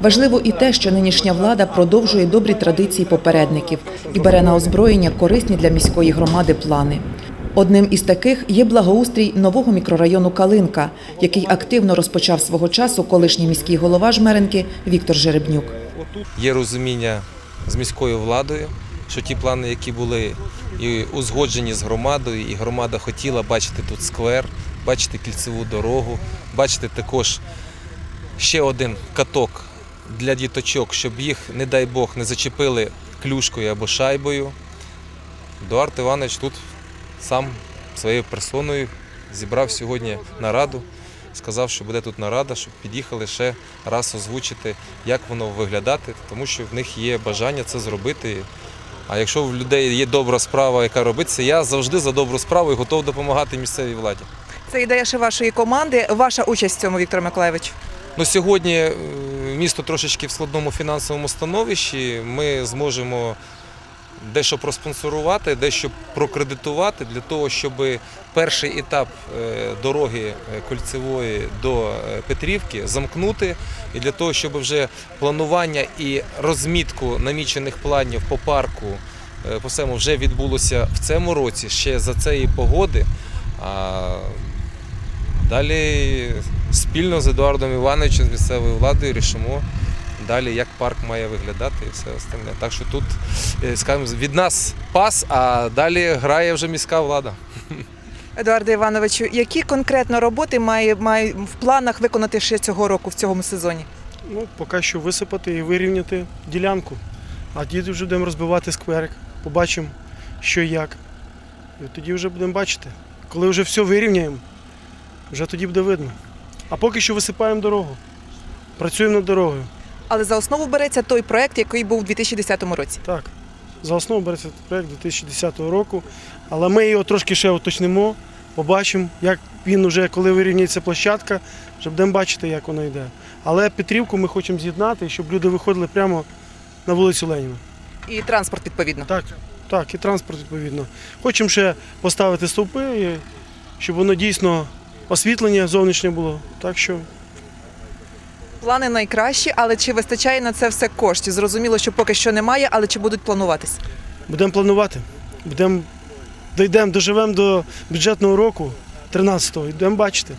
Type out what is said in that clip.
Важливо і те, що нинішня влада продовжує добрі традиції попередників і бере на озброєння корисні для міської громади плани. Одним із таких є благоустрій нового мікрорайону Калинка, який активно розпочав свого часу колишній міський голова Жмеренки Віктор Жеребнюк. Є розуміння з міською владою, що ті плани, які були і узгоджені з громадою, і громада хотіла бачити тут сквер, бачити кільцеву дорогу, бачити також ще один каток для діточок, щоб їх, не дай Бог, не зачепили клюшкою або шайбою. Едуард Іванович тут сам своєю персоною зібрав сьогодні нараду, сказав, що буде тут нарада, щоб під'їхали ще раз озвучити, як воно виглядати, тому що в них є бажання це зробити. А якщо в людей є добра справа, яка робиться, я завжди за добру справу і готов допомагати місцевій владі. Це ідея ще вашої команди. Ваша участь в цьому, Віктор Миколаївич. Ну, сьогодні е, місто трошечки в складному фінансовому становищі. Ми зможемо дещо проспонсорувати, дещо прокредитувати для того, щоб перший етап е, дороги е, кольцевої до е, Петрівки замкнути, і для того, щоб вже планування і розмітку намічених планів по парку по всьому вже відбулося в цьому році, ще за цієї погоди. А Далі спільно з Едуардом Івановичем, з місцевою владою рішимо далі, як парк має виглядати і все остальне. Так що тут, е, скажімо, від нас пас, а далі грає вже міська влада. Едуарде Івановичу, які конкретно роботи має, має в планах виконати ще цього року в цьому сезоні? Ну, поки що висипати і вирівняти ділянку. А тоді вже будемо розбивати скверик, побачимо, що і як. І тоді вже будемо бачити. Коли вже все вирівняємо, вже тоді буде видно. А поки що висипаємо дорогу. Працюємо над дорогою. Але за основу береться той проект, який був у 2010 році. Так. За основу береться проєкт 2010 року, але ми його трошки ще уточнимо, побачимо, як він вже, коли вирівняється площадка, вже будемо бачити, як воно йде. Але Петрівку ми хочемо з'єднати, щоб люди виходили прямо на вулицю Леніна. І транспорт відповідно. Так, так, і транспорт відповідно. Хочемо ще поставити стовпи, щоб воно дійсно освітлення зовнішнє було. Так що Плани найкращі, але чи вистачає на це все коштів? Зрозуміло, що поки що немає, але чи будуть плануватись? будемо планувати. Будемо, дійдемо, доживемо до бюджетного року 13-го йдемо бачити.